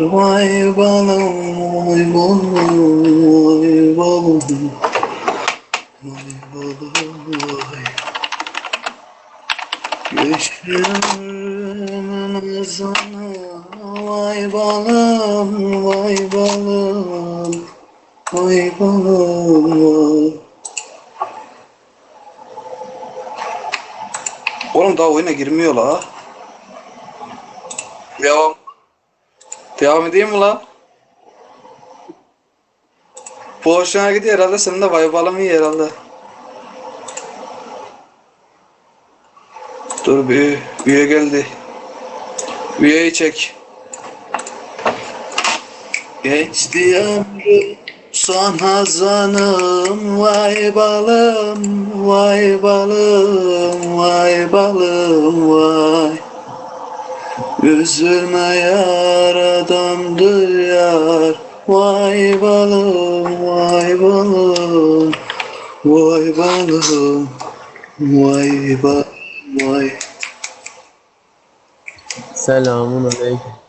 Vay balım, vay balım, vay balım. Vay balım, vay. Geçimin azana, vay balım, vay balım. Vay balım, vay. Oğlum daha oyuna girmiyor la. Devam. Devam edeyim mi la? Bu hoşuna gidiyor herhalde senin de vay balım iyi herhalde. Dur bir üye geldi. Üyeyi çek. Geçti ömrüm son hazanım Vay balım, vay balım, vay balım, vay Üzülme yar Vay balım, vay balım Vay balım, vay balım, vay Selamun aleyküm.